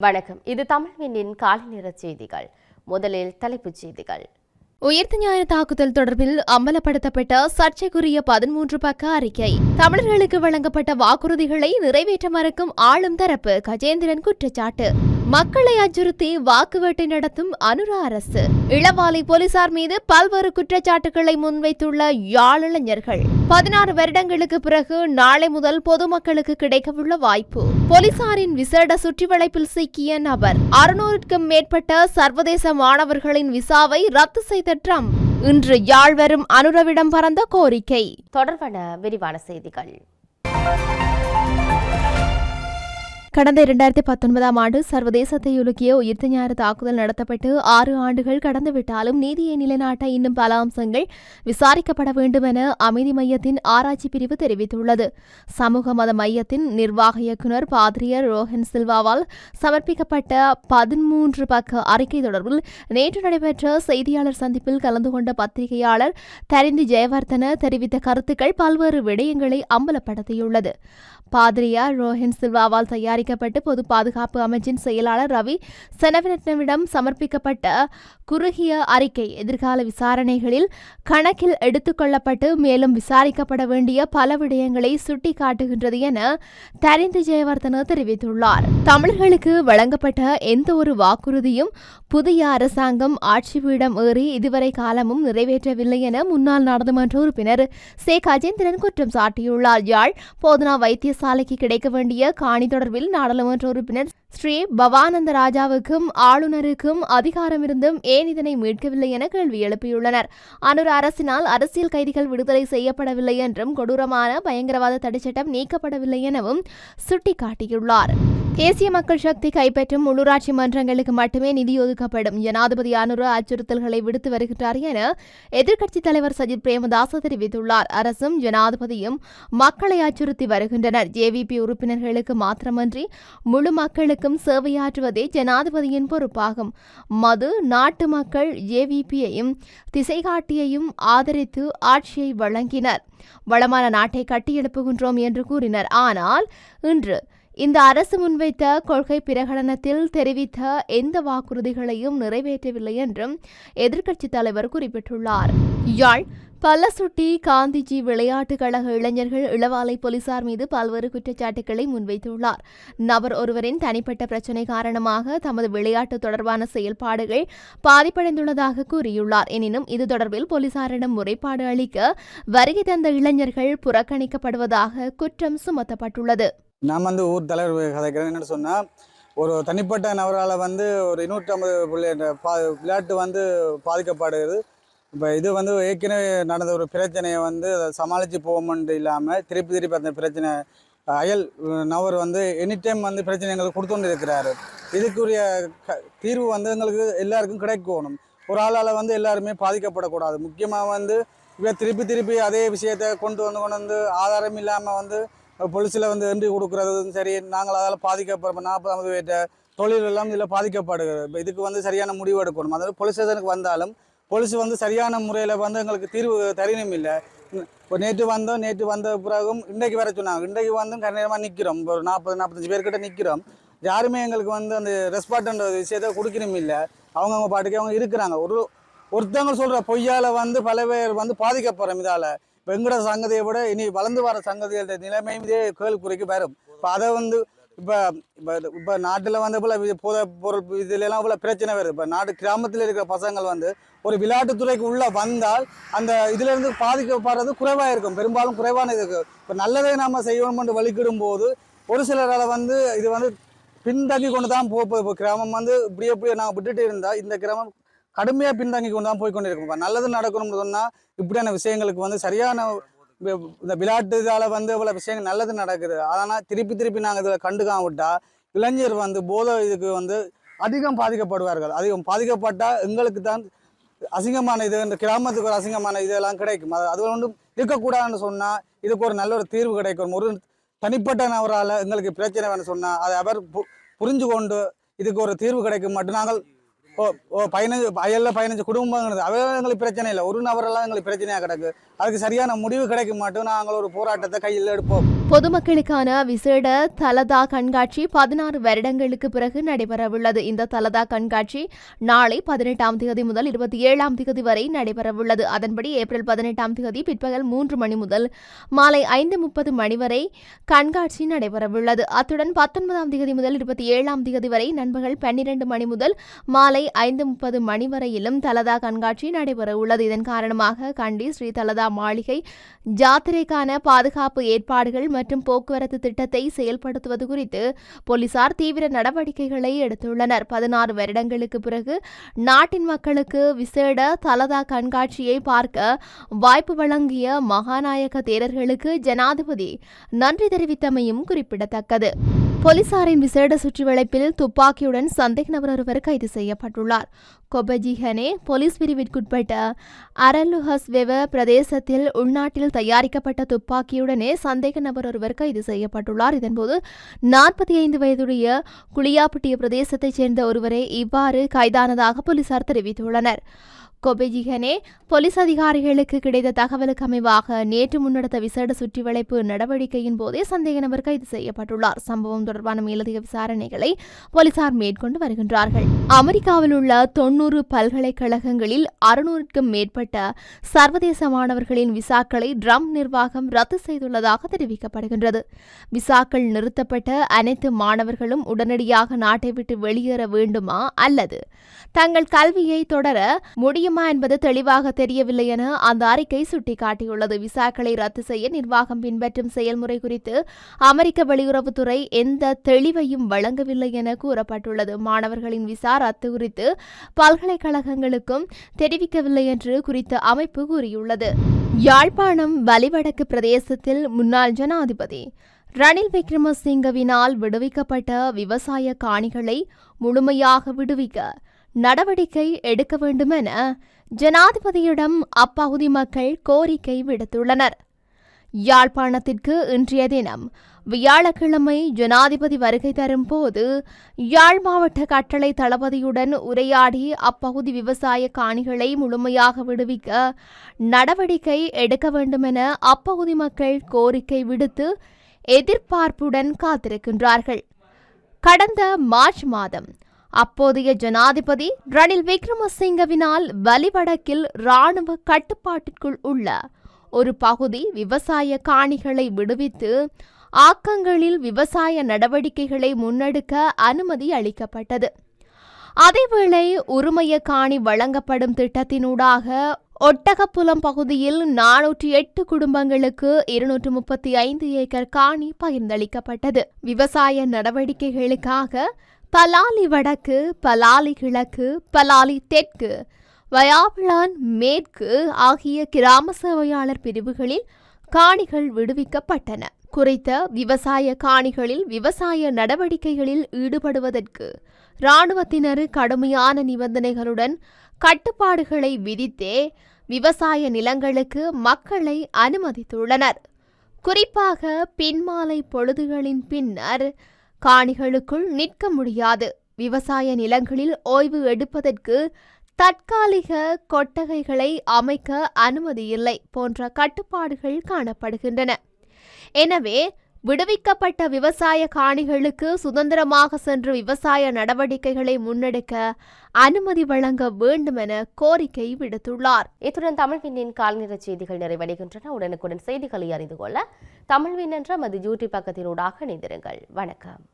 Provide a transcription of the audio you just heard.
வணக்கம். இது தமிழ்வினின் காலை நேர செய்திகள். முதலில் தலைப்புச் செய்திகள். உயிர்த்த ஞாயிறு தாக்குதல் தொடர்பில் அம்பலப்படுத்தப்பட்ட சர்ச்சைக்குரிய பதிமூன்று பக்க அறிக்கை. தமிழர்களுக்கு வழங்கப்பட்ட வாக்குறுதிகளை நிறைவேற்ற மறுக்கும் ஆளும் தரப்பு கஜேந்திரன் குற்றச்சாட்டு. மக்களை அச்சுறுத்தி வாக்குவேட்டை நடத்தும் அனுரா அரசு. இளவாலை போலீசார் மீது பல்வேறு குற்றச்சாட்டுகளை முன்வைத்துள்ள யாழிளைஞர்கள் பதினாறு வருடங்களுக்கு பிறகு நாளை முதல் பொதுமக்களுக்கு கிடைக்கவுள்ள வாய்ப்பு. போலீசாரின் விசேட சுற்றிவளைப்பில் சிக்கிய நபர் அறுநூறுக்கும் மேற்பட்ட சர்வதேச மாணவர்களின் விசாவை ரத்து செய்த ட்ரம்ப். இன்று யாழ் வரும் அனுரவிடம் பறந்த கோரிக்கை. தொடர்பான விரிவான செய்திகள். கடந்த இரண்டாயிரத்தி பத்தொன்பதாம் ஆண்டு சர்வதேசத்தை உலுக்கிய உயிர்த்த ஞாயிறு தாக்குதல் நடத்தப்பட்டு ஆறு ஆண்டுகள் கடந்துவிட்டாலும் நீதியை நிலைநாட்ட இன்னும் பல அம்சங்கள் விசாரிக்கப்பட வேண்டும் என அமைதி மையத்தின் ஆராய்ச்சி பிரிவு தெரிவித்துள்ளது. சமூக மத மையத்தின் நிர்வாக இயக்குநர் பாதிரியர் ரோஹன் சில்வாவால் சமர்ப்பிக்கப்பட்ட பதிமூன்று பக்க அறிக்கை தொடர்பில் நேற்று நடைபெற்ற செய்தியாளர் சந்திப்பில் கலந்து கொண்ட பத்திரிகையாளர் தரிந்தி ஜெயவர்தன தெரிவித்த கருத்துக்கள் பல்வேறு விடயங்களை அம்பலப்படுத்தியுள்ளது. பாதிரியார் ரோஹன் சில்வாவால் சமர்ப்பிக்கப்பட்டு பொது பாதுகாப்பு அமைச்சின் செயலாளர் ரவி செனவினவிடம் சமர்ப்பிக்கப்பட்ட குறுகிய அறிக்கை எதிர்கால விசாரணைகளில் கணக்கில் எடுத்துக்கொள்ளப்பட்டு மேலும் விசாரிக்கப்பட வேண்டிய பல விடயங்களை சுட்டிக்காட்டுகின்றது என தரிந்து ஜெயவர்தன தெரிவித்துள்ளார். தமிழர்களுக்கு வழங்கப்பட்ட எந்த ஒரு வாக்குறுதியும் புதிய அரசாங்கம் ஆட்சி பீடம் ஏறி இதுவரை காலமும் நிறைவேற்றவில்லை என முன்னாள் நாடாளுமன்ற உறுப்பினர் சே. கஜேந்திரன் குற்றம் சாட்டியுள்ளார். யாழ் போதனா வைத்தியசாலைக்கு கிடைக்க வேண்டிய காணி தொடர்பில் நாடாளுமன்ற உறுப்பினர் ஸ்ரீ பவானந்த ராஜாவுக்கும் ஆளுநருக்கும் அதிகாரம் இருந்தும் ஏன் இதனை மீட்கவில்லை என கேள்வி எழுப்பியுள்ளனர். அனுர் அரசினால் அரசியல் கைதிகள் விடுதலை செய்யப்படவில்லை என்றும் கொடூரமான பயங்கரவாத தடைச்சட்டம் நீக்கப்படவில்லை எனவும் சுட்டிக்காட்டியுள்ளார். தேசிய மக்கள் சக்தி கைப்பற்றும் உள்ளூராட்சி மன்றங்களுக்கு மட்டுமே நிதி ஒதுக்கப்படும். ஜனாதிபதி அனுர அச்சுறுத்தல்களை விடுத்து வருகின்றார் என எதிர்க்கட்சித் தலைவர் சஜித் பிரேமதாச தெரிவித்துள்ளார். அரசும் ஜனாதிபதியும் மக்களை அச்சுறுத்தி வருகின்றனர். ஜேவிபி உறுப்பினர்களுக்கு மாத்திரமன்றி முழு மக்களுக்கும் சேவையாற்றுவதே ஜனாதிபதியின் பொறுப்பாகும். மது நாட்டு மக்கள் ஜேவிபியையும் திசைகாட்டியையும் ஆதரித்து ஆட்சியை வழங்கினர். வளமான நாட்டை கட்டியெழுப்புகின்றோம் என்று கூறினர். ஆனால் இன்று இந்த அரசு முன்வைத்த கொள்கை பிரகடனத்தில் தெரிவித்த எந்த வாக்குறுதிகளையும் நிறைவேற்றவில்லை என்றும் எதிர்க்கட்சித் தலைவர் குறிப்பிட்டுள்ளார். யாழ் பல்லசுட்டி காந்திஜி விளையாட்டுக் கழக இளைஞர்கள் இளவாலை போலீசார் மீது பல்வேறு குற்றச்சாட்டுகளை முன்வைத்துள்ளார். நபர் ஒருவரின் தனிப்பட்ட பிரச்சினை காரணமாக தமது விளையாட்டு தொடர்பான செயல்பாடுகள் பாதிப்படைந்துள்ளதாக கூறியுள்ளார். எனினும் இது தொடர்பில் போலீசாரிடம் முறைப்பாடு அளிக்க வருகை தந்த இளைஞர்கள் புறக்கணிக்கப்படுவதாக குற்றம் சுமத்தப்பட்டுள்ளது. நான் வந்து ஊர் தலைவர் கதைக்கிறேன். என்னென்னு சொன்னால் ஒரு தனிப்பட்ட நபரால் வந்து ஒரு நூற்றம்பது பிள்ளை பா விளையாட்டு வந்து பாதிக்கப்படுகிறது. இப்போ இது வந்து ஏற்கனவே நடந்த ஒரு பிரச்சனையை வந்து அதை சமாளித்து போவோம்னு இல்லாமல் திருப்பி திருப்பி அந்த பிரச்சனை அயல் நபர் வந்து எனி டைம் வந்து பிரச்சனை எங்களுக்கு கொடுத்துட்டு இருக்கிறாரு இதுக்குரிய க தீர்வு வந்து எங்களுக்கு எல்லாருக்கும் கிடைக்கணும். ஒரு ஆளால் வந்து எல்லாருமே பாதிக்கப்படக்கூடாது. முக்கியமாக வந்து இப்போ திருப்பி திருப்பி அதே விஷயத்தை கொண்டு வந்து கொண்டு வந்து ஆதாரம் இல்லாமல் வந்து பொலிசில் வந்து என்ட்ரி கொடுக்குறதும் சரி நாங்கள் அதால் பாதிக்கப்படுறோம் நாற்பதாவது ஐம்பது தொழில் எல்லாம் இதில் பாதிக்கப்படுகிறது. இப்போ இதுக்கு வந்து சரியான முடிவு எடுக்கணும். அதாவது போலீஸ் ஸ்டேஷனுக்கு வந்தாலும் போலீஸ் வந்து சரியான முறையில் வந்து எங்களுக்கு தீர்வு தரணும் இல்லை. இப்போ நேற்று வந்தோம் நேற்று வந்த பிறகும் இன்றைக்கு வர சொன்னாங்க. இன்றைக்கு வந்தும் கண்டிப்பாக நிற்கிறோம் ஒரு நாற்பது நாற்பத்தஞ்சு பேர்கிட்ட நிற்கிறோம் யாருமே எங்களுக்கு வந்து அந்த ரெஸ்பாண்ட்ன்ற விஷயத்த கொடுக்கணும் இல்லை. அவங்கவுங்க பாட்டுக்கு அவங்க இருக்கிறாங்க. ஒரு ஒருத்தவங்க சொல்கிற பொய்யால் வந்து பல பேர் வந்து பாதிக்கப்படுறோம் இதால். இப்போ எங்கட சங்கதியை விட இனி வளர்ந்து வர சங்கதிகளோட நிலைமையும் இதே கேள்விக்குறைக்கு வரும். இப்போ அதை வந்து இப்போ இப்போ இப்போ நாட்டில் வந்து போல போத பொருள் இதுலலாம் போல பிரச்சனை வருது. இப்போ நாட்டு கிராமத்தில் இருக்கிற பசங்கள் வந்து ஒரு விளையாட்டுத்துறைக்கு உள்ளே வந்தால் அந்த இதுலேருந்து பாதிக்கப்படுறது குறைவாக இருக்கும். பெரும்பாலும் குறைவான இது இருக்குது இப்போ நல்லதை நாம் செய்யணும்னு வலிக்கிடும் போது ஒரு சிலரால் வந்து இது வந்து பின்தங்கி கொண்டு தான் போகுது இப்போ கிராமம் வந்து இப்படியே இப்படியே நாங்கள் விட்டுட்டு இருந்தால் இந்த கிராமம் கடுமையாக பின்தங்கி கொண்டு தான் போய் கொண்டு இருக்கும் நல்லது நடக்கணும்னு சொன்னால் இப்படியான விஷயங்களுக்கு வந்து சரியான இந்த விளையாட்டு இதால் வந்து இவ்வளோ விஷயங்கள் நல்லது நடக்குது. அதனால் திருப்பி திருப்பி நாங்கள் இதில் கண்டுக்காம விட்டால் இளைஞர் வந்து போதை இதுக்கு வந்து அதிகம் பாதிக்கப்படுவார்கள். அதிகம் பாதிக்கப்பட்டால் எங்களுக்கு தான் அசிங்கமான இது இந்த கிராமத்துக்கு ஒரு அசிங்கமான இதெல்லாம் கிடைக்கும். அது அது ஒன்றும் இருக்கக்கூடாதுன்னு சொன்னால் இதுக்கு ஒரு நல்ல ஒரு தீர்வு கிடைக்கும். ஒரு தனிப்பட்ட நபரால் எங்களுக்கு பிரச்சனை வேணும்னு சொன்னால் அதை அவர் புரிஞ்சு கொண்டு இதுக்கு ஒரு தீர்வு கிடைக்கும். மட்டும் நாங்கள் ஓ ஓ பதினஞ்சு அயலில் பதினஞ்சு குடும்பங்கிறது. அவையெல்லாம் எங்களுக்கு பிரச்சனை இல்லை. ஒரு நபரெல்லாம் எங்களுக்கு பிரச்சனையாக கிடக்கு. அதுக்கு சரியான முடிவு கிடைக்க மாட்டோம். நாங்கள் ஒரு போராட்டத்தை கையில் எடுப்போம். பொதுமக்களுக்கான விசேட தலதா கண்காட்சி பதினாறு வருடங்களுக்கு பிறகு நடைபெறவுள்ளது. இந்த தலதா கண்காட்சி நாளை பதினெட்டாம் தேதி முதல் இருபத்தி ஏழாம் தேதி வரை நடைபெறவுள்ளது. அதன்படி ஏப்ரல் பதினெட்டாம் தேதி பிற்பகல் மூன்று மணி முதல் மாலை ஐந்து முப்பது மணி வரை கண்காட்சி நடைபெறவுள்ளது. அத்துடன் பத்தொன்பதாம் தேதி முதல் இருபத்தி ஏழாம் தேதி வரை நண்பகல் பன்னிரண்டு மணி முதல் மாலை ஐந்து முப்பது மணி வரையிலும் தலதா கண்காட்சி நடைபெறவுள்ளது இதன் காரணமாக கண்டி ஸ்ரீ தலதா மாளிகை ஜாத்திரைக்கான பாதுகாப்பு ஏற்பாடுகள் மற்றும் போக்குவரத்து திட்டத்தை செயல்படுத்துவது குறித்து போலீசார் தீவிர நடவடிக்கைகளை எடுத்துள்ளனர். பதினாறு வருடங்களுக்கு பிறகு நாட்டின் மக்களுக்கு விசேட தலதா கண்காட்சியை பார்க்க வாய்ப்பு வழங்கிய மகாநாயக தேரர்களுக்கு ஜனாதிபதி நன்றி தெரிவித்தமையும் குறிப்பிடத்தக்கது. போலீசாரின் விசேட சுற்றிவளைப்பில் துப்பாக்கியுடன் சந்தேக நபர் ஒருவர் கைது செய்யப்பட்டுள்ளார். கொபஜிஹனே போலீஸ் பிரிவிற்குட்பட்ட அரலுஹஸ் வெவ பிரதேசத்தில் உள்நாட்டில் தயாரிக்கப்பட்ட துப்பாக்கியுடனே சந்தேக நபர் ஒருவர் கைது செய்யப்பட்டுள்ளார். இதன்போது நாற்பத்தி ஐந்து வயதுடைய குளியாப்பட்டிய பிரதேசத்தைச் சேர்ந்த ஒருவரை இவ்வாறு கைதானதாக போலீசார் தெரிவித்துள்ளனர். கொபெஜிகனே போலீஸ் அதிகாரிகளுக்கு கிடைத்த தகவலுக்கு அமைவாக நேற்று முன்னெடுத்த விசேட சுற்றிவளைப்பு நடவடிக்கையின் போதே சந்தேக நபர் கைது செய்யப்பட்டுள்ளார். சம்பவம் தொடர்பான மேலதிக விசாரணைகளை போலீசார் மேற்கொண்டு வருகின்றார்கள். அமெரிக்காவில் உள்ள தொன்னூறு பல்கலைக்கழகங்களில் அறுநூறுக்கும் மேற்பட்ட சர்வதேச மாணவர்களின் விசாக்களை ட்ரம்ப் நிர்வாகம் ரத்து செய்துள்ளதாக தெரிவிக்கப்படுகின்றது. விசாக்கள் நிறுத்தப்பட்ட அனைத்து மாணவர்களும் உடனடியாக நாட்டை விட்டு வெளியேற வேண்டுமா அல்லது தங்கள் கல்வியை தொடர முடியுமா என்பது தெளிவாக தெரியவில்லை என அந்த அறிக்கை சுட்டிக்காட்டியுள்ளது. விசாக்களை ரத்து செய்ய நிர்வாகம் பின்பற்றும் செயல்முறை குறித்து அமெரிக்க வெளியுறவுத்துறை எந்த தெளிவையும் வழங்கவில்லை என கூறப்பட்டுள்ளது. மாணவர்களின் விசா ரத்து குறித்து பல்கலைக்கழகங்களுக்கும் தெரிவிக்கவில்லை என்று குறித்த அமைப்பு கூறியுள்ளது. யாழ்ப்பாணம் வலிவடக்கு பிரதேசத்தில் முன்னாள் ஜனாதிபதி ரணில் விக்ரமசிங்கவினால் விடுவிக்கப்பட்ட விவசாய காணிகளை முழுமையாக விடுவிக்க நடவடிக்கை எடுக்க வேண்டுமென ஜனாதிபதியிடம் அப்பகுதி மக்கள் கோரிக்கை விடுத்துள்ளனர். யாழ்ப்பாணத்திற்கு இன்றைய தினம் வியாழக்கிழமை ஜனாதிபதி வருகை தரும் போது யாழ் மாவட்ட கட்டளை தளபதியுடன் உரையாடி அப்பகுதி விவசாய காணிகளை முழுமையாக விடுவிக்க நடவடிக்கை எடுக்க வேண்டுமென அப்பகுதி மக்கள் கோரிக்கை விடுத்து எதிர்பார்ப்புடன் காத்திருக்கின்றார்கள். கடந்த மார்ச் மாதம் அப்போதைய ஜனாதிபதி ரணில் விக்ரமசிங்கவினால் வலிவடக்கில் இராணுவ கட்டுப்பாட்டிற்குள் உள்ள ஒரு பகுதி விவசாய காணிகளை விடுவித்து ஆக்கங்களில் விவசாய நடவடிக்கைகளை முன்னெடுக்க அனுமதி அளிக்கப்பட்டது. அதேவேளை உரிமைய காணி வழங்கப்படும் திட்டத்தினூடாக ஒட்டகப்புலம் பகுதியில் நானூற்றி எட்டு குடும்பங்களுக்கு இருநூற்று முப்பத்தி ஐந்து ஏக்கர் காணி பகிர்ந்தளிக்கப்பட்டது. விவசாய நடவடிக்கைகளுக்காக பலாலி வடக்கு பலாலி கிழக்கு பலாலி தெற்கு வயாபிளான் மேற்கு ஆகிய கிராம சேவையாளர் பிரிவுகளில் காணிகள் விடுவிக்கப்பட்டன. குறித்த விவசாய காணிகளில் விவசாய நடவடிக்கைகளில் ஈடுபடுவதற்கு இராணுவத்தினர் கடுமையான நிபந்தனைகளுடன் கட்டுப்பாடுகளை விதித்தே விவசாய நிலங்களுக்கு மக்களை அனுமதித்துள்ளனர். குறிப்பாக பின்மாலை பொழுதுகளின் பின்னர் காணிகளுக்குள் நிற்க முடியாது. விவசாய நிலங்களில் ஓய்வு எடுப்பதற்கு தற்காலிக கொட்டகைகளை அமைக்க அனுமதி இல்லை போன்ற கட்டுப்பாடுகள் காணப்படுகின்றன. எனவே விடுவிக்கப்பட்ட விவசாய காணிகளுக்கு சுதந்திரமாக சென்று விவசாய நடவடிக்கைகளை முன்னெடுக்க அனுமதி வழங்க வேண்டும் என கோரிக்கை விடுத்துள்ளார். இத்துடன் தமிழ்வினின் கால்நிற செய்திகள் நிறைவடைகின்றன. உடனுக்குடன் செய்திகளை அறிந்து கொள்ள தமிழ்வின் என்ற மது யூடியூப் பக்கத்தினூடாக இணைந்திருங்கள். வணக்கம்.